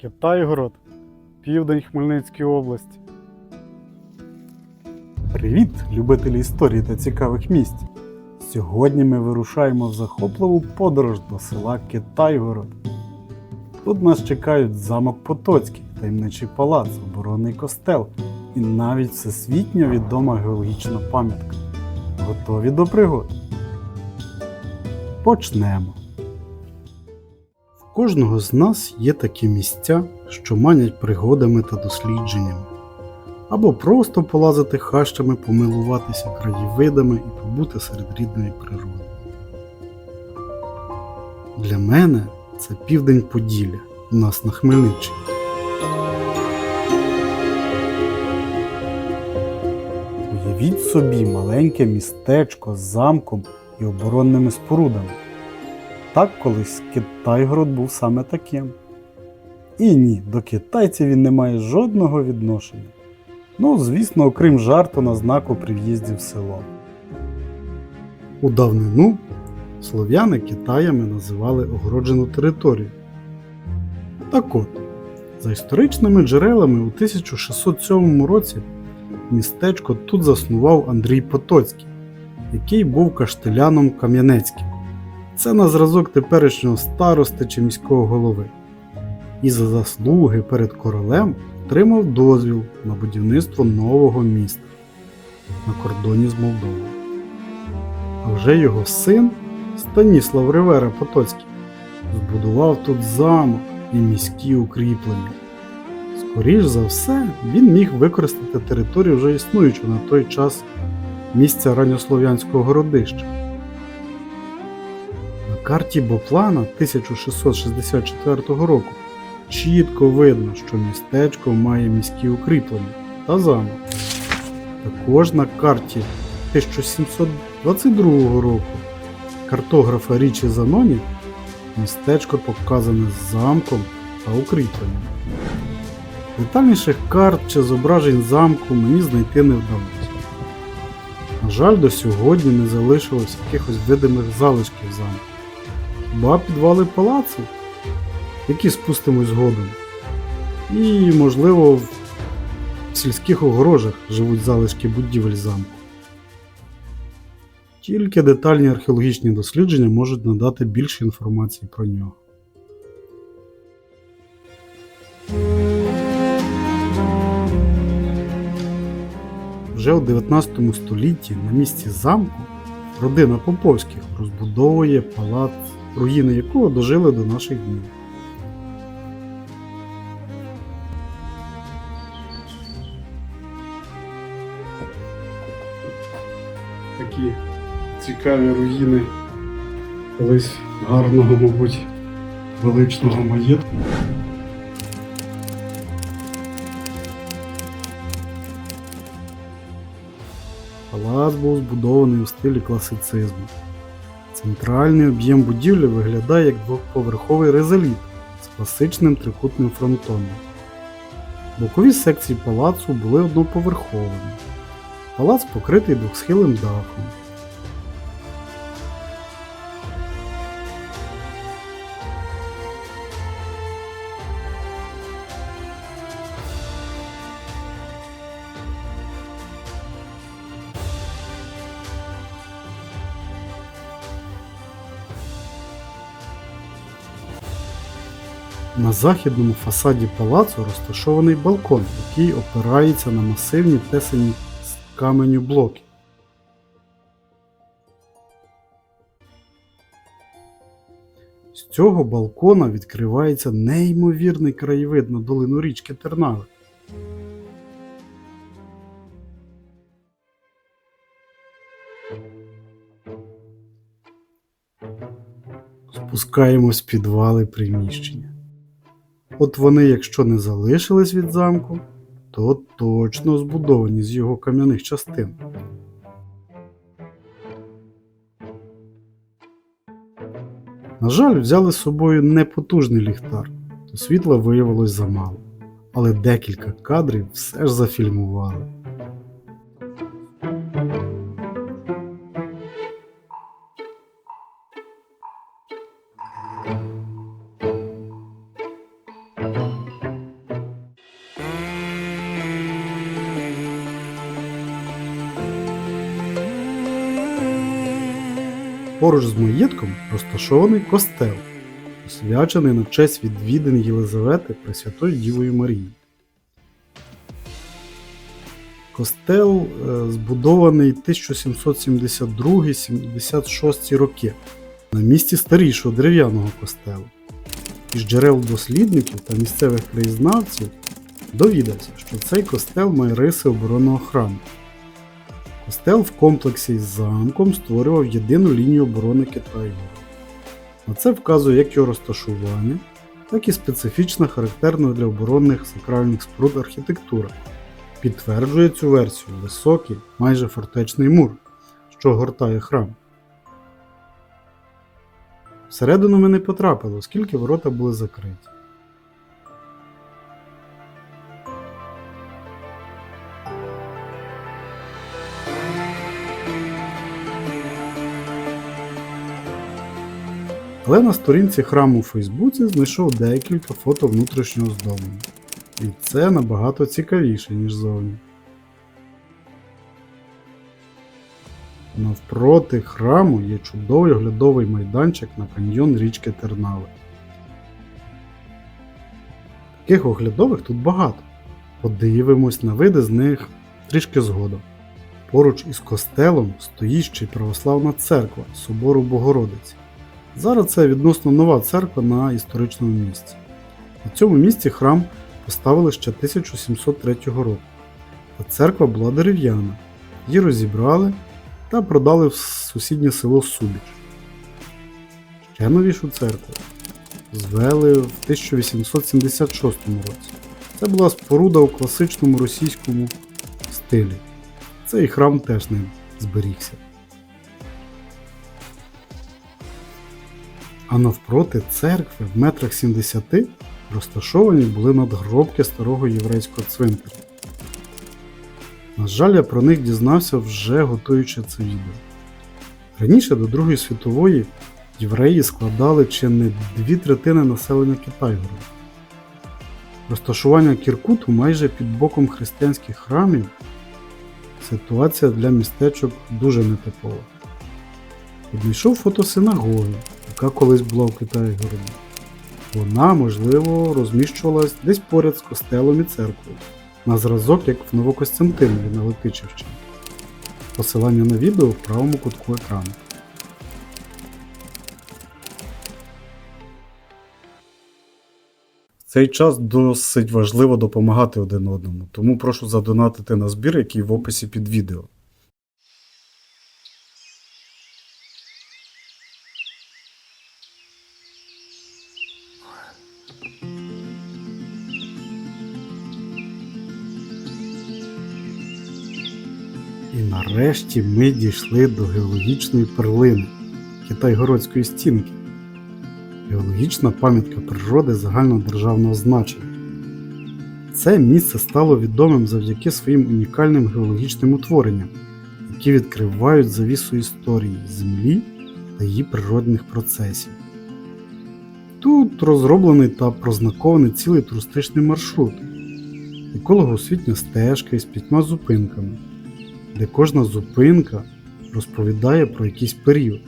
Китайгород, південь Хмельницької області. Привіт, любителі історії та цікавих місць! Сьогодні ми вирушаємо в захопливу подорож до села Китайгород. Тут нас чекають замок Потоцький, таємничий палац, оборонний костел і навіть всесвітньо відома геологічна пам'ятка. Готові до пригод? Почнемо. Кожного з нас є такі місця, що манять пригодами та дослідженнями, або просто полазити хащами, помилуватися краєвидами і побути серед рідної природи. Для мене це південь Поділля у нас на Хмельниччині. Уявіть собі маленьке містечко з замком і оборонними спорудами. Так колись Китайгород був саме таким. І ні, до китайців він не має жодного відношення. Ну, звісно, окрім жарту на знаку при в'їзді в село. У давнину слов'яни Китаями називали огороджену територію. Так от, за історичними джерелами у 1607 році містечко тут заснував Андрій Потоцький, який був каштеляном Кам'янецьким. Це на зразок теперішнього старости чи міського голови. І за заслуги перед королем отримав дозвіл на будівництво нового міста на кордоні з Молдовою. А вже його син Станіслав Ривера Потоцький збудував тут замок і міські укріплення. Скоріш за все, він міг використати територію вже існуючого на той час місця ранньослов'янського городища. Карті Боплана 1664 року чітко видно, що містечко має міські укріплення та замок. Також на карті 1722 року картографа Річі Заноні містечко показане з замком та укріпленням. Детальніших карт чи зображень замку мені знайти не вдалося. На жаль, до сьогодні не залишилось якихось видимих залишків замку. Хіба підвали палацу, які спустимось згодом. І, можливо, в сільських огорожах живуть залишки будівель замку. Тільки детальні археологічні дослідження можуть надати більше інформації про нього. Вже у 19 столітті на місці замку родина Поповських розбудовує палац, руїни якого дожили до наших днів. Такі цікаві руїни колись гарного, мабуть, величного маєтку. Палац був збудований у стилі класицизму. Центральний об'єм будівлі виглядає як двоповерховий резоліт з класичним трикутним фронтоном. Бокові секції палацу були одноповерховими. Палац покритий двохсхилим дахом. На західному фасаді палацу розташований балкон, який опирається на масивні тесані з каменю блоки. З цього балкона відкривається неймовірний краєвид на долину річки Тернави. Спускаємось в підвали приміщення. От вони, якщо не залишились від замку, то точно збудовані з його кам'яних частин. На жаль, взяли з собою непотужний ліхтар, то світла виявилось замало. Але декілька кадрів все ж зафільмували. Поруч з маєтком розташований костел, освячений на честь відвідин Єлизавети Пресвятої Дівою Марії. Костел е, збудований 1772-76 роки на місці старішого дерев'яного костелу. Із джерел дослідників та місцевих краєзнавців довідався, що цей костел має риси оборонного храму. Костел в комплексі з замком створював єдину лінію оборони Китаю. На це вказує як його розташування, так і специфічна характерна для оборонних сакральних споруд архітектура. Підтверджує цю версію високий, майже фортечний мур, що огортає храм. Всередину ми не потрапили, оскільки ворота були закриті. Але на сторінці храму у Фейсбуці знайшов декілька фото внутрішнього оздоблення. І це набагато цікавіше, ніж зовні. Навпроти храму є чудовий оглядовий майданчик на каньйон річки Тернави. Таких оглядових тут багато. Подивимось на види з них трішки згодом. Поруч із костелом стоїть ще й православна церква Собору Богородиці. Зараз це відносно нова церква на історичному місці. На цьому місці храм поставили ще 1703 року. Та церква була дерев'яна. Її розібрали та продали в сусіднє село Субіч. Ще новішу церкву звели в 1876 році. Це була споруда у класичному російському стилі. Цей храм теж ним зберігся. А навпроти церкви в метрах 70 розташовані були надгробки старого єврейського цвинтаря. На жаль, я про них дізнався вже готуючи це відео. Раніше до Другої світової євреї складали чи не дві третини населення Китайгороду. Розташування Кіркуту майже під боком християнських храмів ситуація для містечок дуже нетипова. Підійшов фото синагоги, яка колись була в Китайгороді. Вона, можливо, розміщувалась десь поряд з костелом і церквою, на зразок, як в Новокостянтинові на Летичівщині. Посилання на відео в правому кутку екрану. В цей час досить важливо допомагати один одному, тому прошу задонатити на збір, який в описі під відео. Нарешті ми дійшли до геологічної перлини Китайгородської стінки. Геологічна пам'ятка природи загальнодержавного значення. Це місце стало відомим завдяки своїм унікальним геологічним утворенням, які відкривають завісу історії Землі та її природних процесів. Тут розроблений та прознакований цілий туристичний маршрут, екологоосвітня стежка із п'ятьма зупинками, де кожна зупинка розповідає про якийсь період.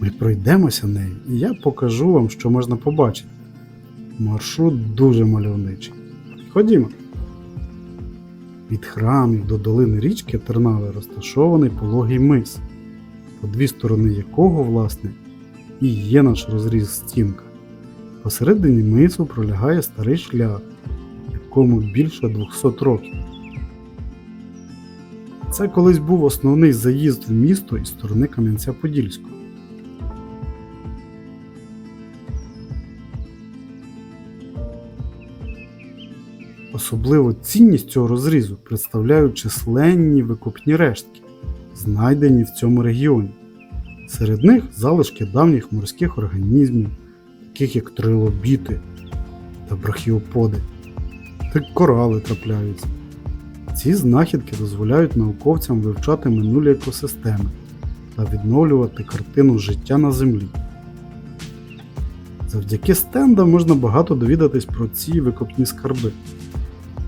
Ми пройдемося нею, і я покажу вам, що можна побачити. Маршрут дуже мальовничий. Ходімо. Від храмів до долини річки Тернави розташований пологий мис, по дві сторони якого, власне, і є наш розріз стінка. Посередині мису пролягає старий шлях, якому більше 200 років. Це колись був основний заїзд в місто із сторони Кам'янця-Подільського. Особливу цінність цього розрізу представляють численні викопні рештки, знайдені в цьому регіоні. Серед них залишки давніх морських організмів, таких як трилобіти та брахіоподи, та корали трапляються. Ці знахідки дозволяють науковцям вивчати минулі екосистеми та відновлювати картину життя на землі. Завдяки стендам можна багато довідатись про ці викопні скарби.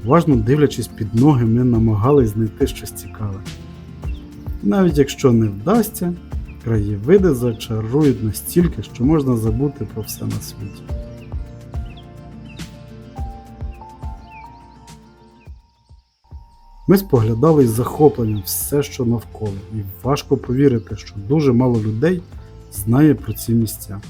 Уважно дивлячись під ноги, ми намагались знайти щось цікаве. Навіть якщо не вдасться, Краєвиди зачарують настільки, що можна забути про все на світі. Ми споглядали із захопленням все, що навколо, і важко повірити, що дуже мало людей знає про ці місця.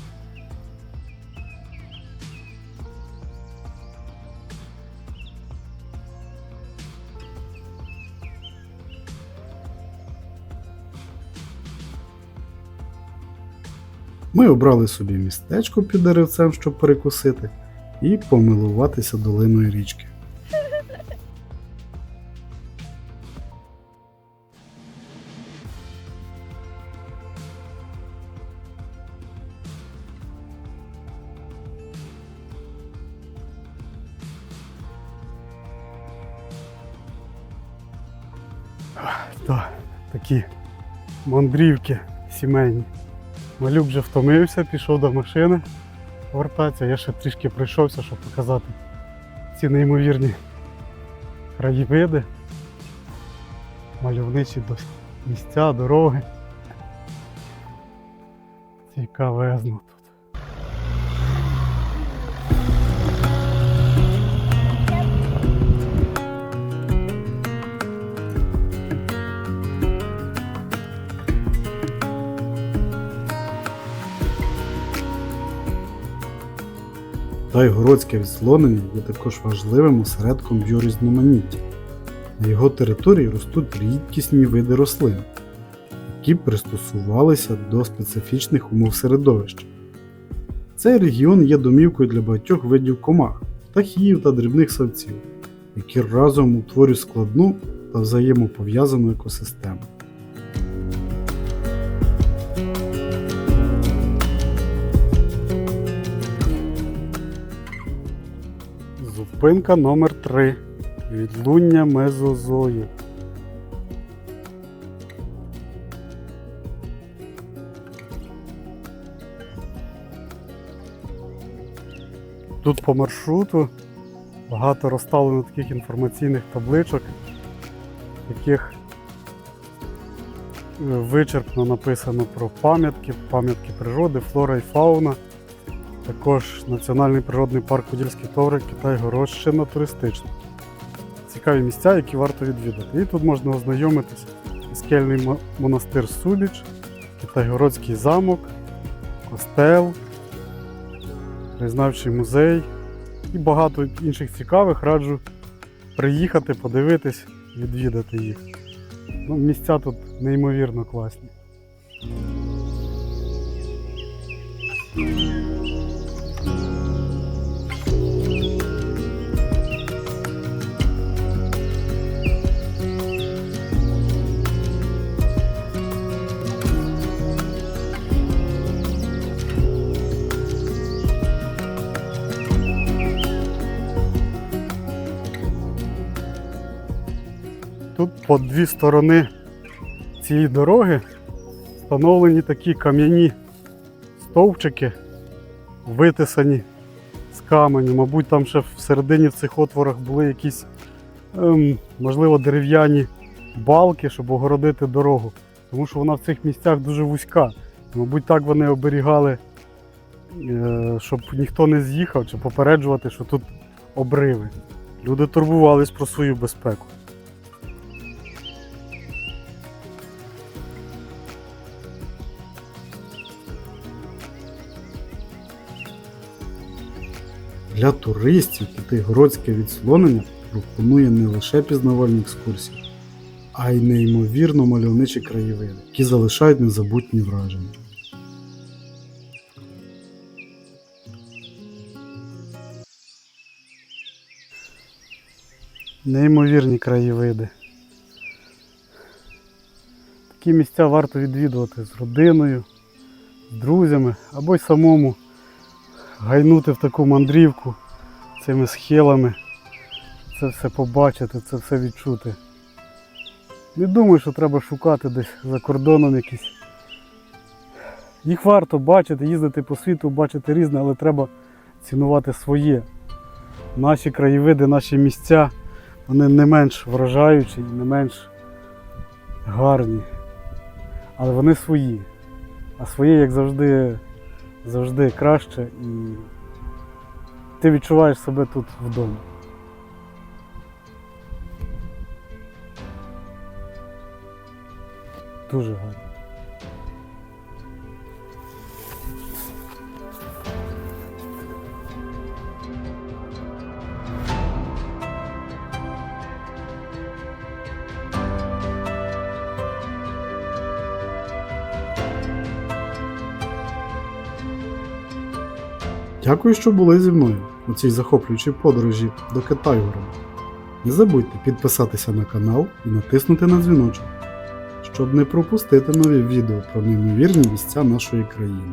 Ми обрали собі містечко під деревцем, щоб перекусити, і помилуватися долиною річки. То, такі мандрівки сімейні. Малюк вже втомився, пішов до машини повертатися. Я ще трішки пройшовся, щоб показати ці неймовірні краєвиди, мальовничі місця, дороги. Цікавезно Тайгородське відслонення є також важливим осередком біорізноманіття. На його території ростуть рідкісні види рослин, які пристосувалися до специфічних умов середовища. Цей регіон є домівкою для багатьох видів комах, птахів та дрібних савців, які разом утворюють складну та взаємопов'язану екосистему. Зупинка номер 3 Відлуння мезозою. Тут по маршруту багато розставлено таких інформаційних табличок, яких е, вичерпно написано про пам'ятки, пам'ятки природи, флора і фауна. Також Національний природний парк Подільські Товри, Китай Городщина туристична. Цікаві місця, які варто відвідати. І тут можна ознайомитися скельний монастир Суліч, Китайгородський замок, костел, краєзнавчий музей і багато інших цікавих. Раджу приїхати, подивитись, відвідати їх. Ну, місця тут неймовірно класні. Тут по дві сторони цієї дороги встановлені такі кам'яні стовпчики, витисані з каменю. Мабуть, там ще всередині в цих отворах були якісь, ем, можливо, дерев'яні балки, щоб огородити дорогу. Тому що вона в цих місцях дуже вузька. Мабуть, так вони оберігали, е, щоб ніхто не з'їхав чи попереджувати, що тут обриви. Люди турбувались про свою безпеку. Для туристів Китайгородське відслонення пропонує не лише пізнавальні екскурсії, а й неймовірно мальовничі краєвиди, які залишають незабутні враження. Неймовірні краєвиди. Такі місця варто відвідувати з родиною, з друзями або й самому гайнути в таку мандрівку цими схилами, це все побачити, це все відчути. Не думаю, що треба шукати десь за кордоном якісь. Їх варто бачити, їздити по світу, бачити різне, але треба цінувати своє. Наші краєвиди, наші місця, вони не менш вражаючі і не менш гарні. Але вони свої. А своє, як завжди, завжди краще і ти відчуваєш себе тут вдома. Дуже гарно. Дякую, що були зі мною у цій захоплюючій подорожі до Китайгора. Не забудьте підписатися на канал і натиснути на дзвіночок, щоб не пропустити нові відео про неймовірні місця нашої країни.